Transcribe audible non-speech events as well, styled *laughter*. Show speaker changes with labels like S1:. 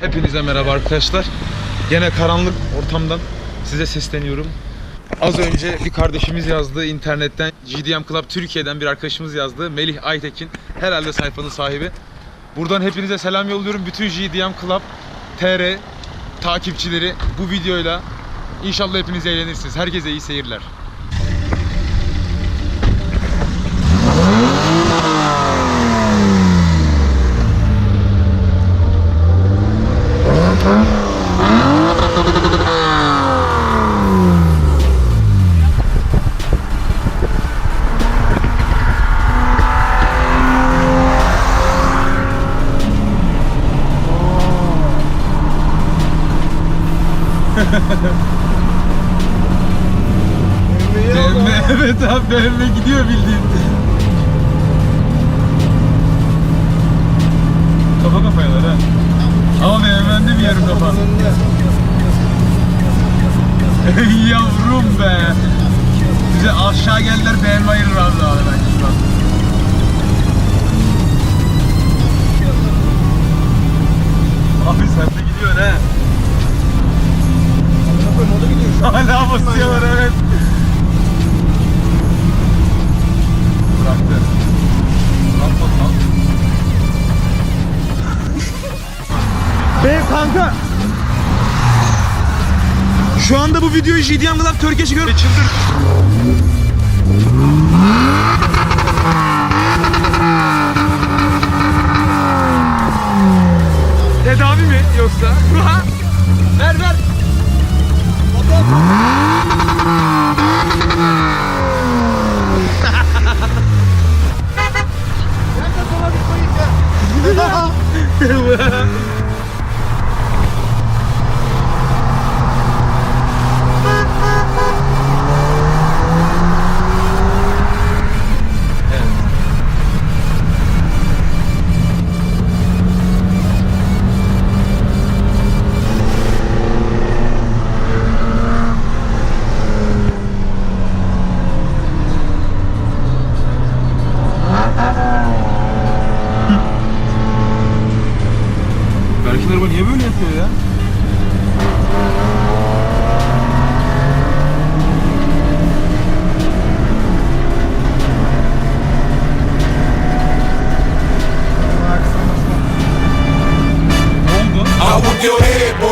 S1: Hepinize merhaba arkadaşlar. Gene karanlık ortamdan size sesleniyorum. Az önce bir kardeşimiz yazdı internetten GDM Club Türkiye'den bir arkadaşımız yazdı. Melih Aytekin herhalde sayfanın sahibi. Buradan hepinize selam yolluyorum. Bütün GDM Club TR takipçileri bu videoyla inşallah hepiniz eğlenirsiniz. Herkese iyi seyirler. BMW evet abi BMW gidiyor bildiğin. Kafa kafayalar ha. Ama BMW'de bir yarım kafa. *laughs* Yavrum be. Bize aşağı geldiler BMW ayırır abi daha bence basıyorlar evet. Bıraktı. Lan.
S2: Be kanka. Şu anda bu videoyu GDM Club Türkiye çekiyor.
S1: Çıldır. 对不？araba niye böyle yapıyor ya? Hold your head, boy.